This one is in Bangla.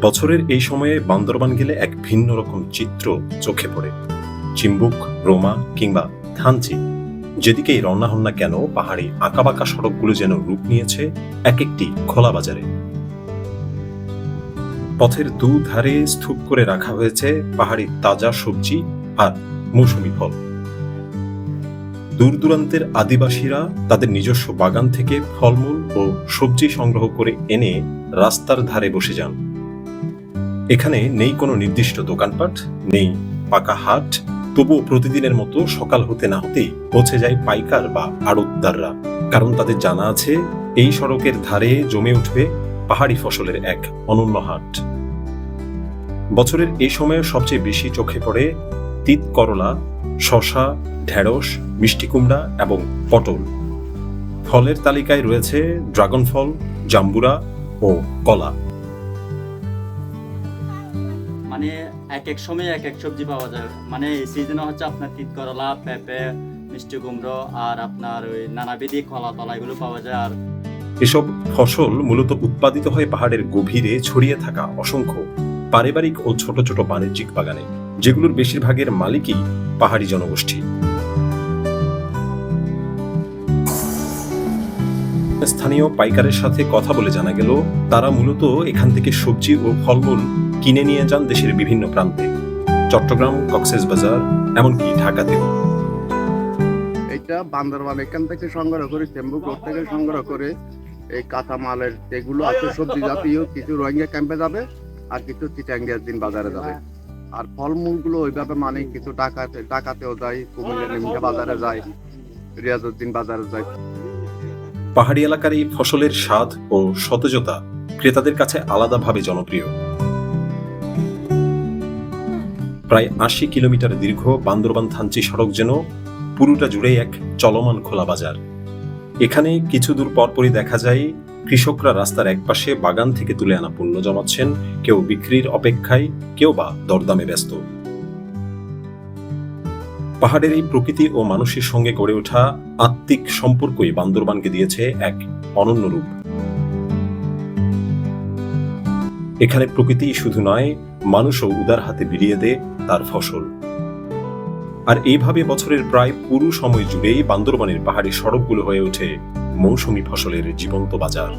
বছরের এই সময়ে বান্দরবান গেলে এক ভিন্ন রকম চিত্র চোখে পড়ে। চিম্বুক, রোমা কিংবা থানচি যেদিকেই রওনা হন না কেন, পাহাড়ি আঁকাবাঁকা সড়কগুলো যেন রূপ নিয়েছে এক একটি খোলা বাজারে। পথের দুধারে স্তূপ করে রাখা হয়েছে পাহাড়ি তাজা সবজি আর মৌসুমি ফল। দূর দূরান্তের আদিবাসীরা তাদের নিজস্ব বাগান থেকে ফলমূল ও সবজি সংগ্রহ করে এনে রাস্তার ধারে বসে যান। এখানে নেই কোনো নির্দিষ্ট দোকানপাট, নেই পাকা হাট। তবুও প্রতিদিনের মতো সকাল হতে না হতেই পৌঁছে যায় পাইকার বা আড়তদাররা। কারণ তাদের জানা আছে, এই সড়কের ধারে জমে উঠবে পাহাড়ি ফসলের এক অনন্য হাট। বছরের এই সময়ে সবচেয়ে বেশি চোখে পড়ে তিত করলা শশা ঢেঁড়স, মিষ্টি কুমড়া এবং পটল। ফলের তালিকায় রয়েছে ড্রাগন ফল, জাম্বুরা ও কলা। মানে এক এক সময় এক এক সবজি পাওয়া যায়। মানে এই সিজনে হচ্ছে আপনার তিত করলা, পেঁপে, মিষ্টি কুমড়ো আর আপনার ওই নানাবিধি কলা তলা এগুলো পাওয়া যায় আর এসব ফসল মূলত উৎপাদিত হয় পাহাড়ের গভীরে ছড়িয়ে থাকা অসংখ্য পারিবারিক ও ছোট ছোট বাণিজ্যিক বাগানে, যেগুলোর বেশিরভাগের মালিকই পাহাড়ি জনগোষ্ঠী। স্থানীয় পাইকারের সাথে কথা বলে জানা গেল, তারা মূলত এখান থেকে সবজি ও ফলমূল কিনে নিয়ে যান দেশের বিভিন্ন প্রান্তে। চট্টগ্রাম কক্সেস বাজার এমনকি ঢাকাতেও। এটা বান্দরবান এখান থেকে সংগ্রহ করে চেম্বুক রোড থেকে সংগ্রহ করে এই কাঁচামালের যেগুলো আছে সবজি জাতীয় কিছু রোহিঙ্গা ক্যাম্পে যাবে আর কিছু চিটাঙ্গিয়ার দিন বাজারে যাবে। আর ফলমূলগুলো ওইভাবে মানে কিছু টাকাতে টাকাতেও যায় কুমিল্লা নিমকা বাজারে যায় রিয়াজউদ্দিন বাজারে যায়। পাহাড়ি এলাকার এই ফসলের স্বাদ ও সতেজতা ক্রেতাদের কাছে আলাদাভাবে জনপ্রিয়। প্রায় আশি কিলোমিটার দীর্ঘ বান্দরবান থানচি সড়ক যেন পুরোটা জুড়েই এক চলমান খোলা বাজার। এখানে কিছু দূর পরপরই দেখা যায় কৃষকরা রাস্তার একপাশে বাগান থেকে তুলে আনা পণ্য জমাচ্ছেন, কেউ বিক্রির অপেক্ষায়, কেউ বা দরদামে ব্যস্ত। পাহাড়ের এই প্রকৃতি ও মানুষের সঙ্গে গড়ে ওঠা আত্মিক সম্পর্কই বান্দরবানকে দিয়েছে এক অনন্য রূপ। এখানে প্রকৃতি শুধু নয়, মানুষও উদার হাতে বিলিয়ে দেয় তার ফসল। আর এইভাবে বছরের প্রায় পুরো সময় জুড়েই বান্দরবানের পাহাড়ি সড়কগুলো হয়ে ওঠে মৌসুমী ফসলের জীবন্ত বাজার।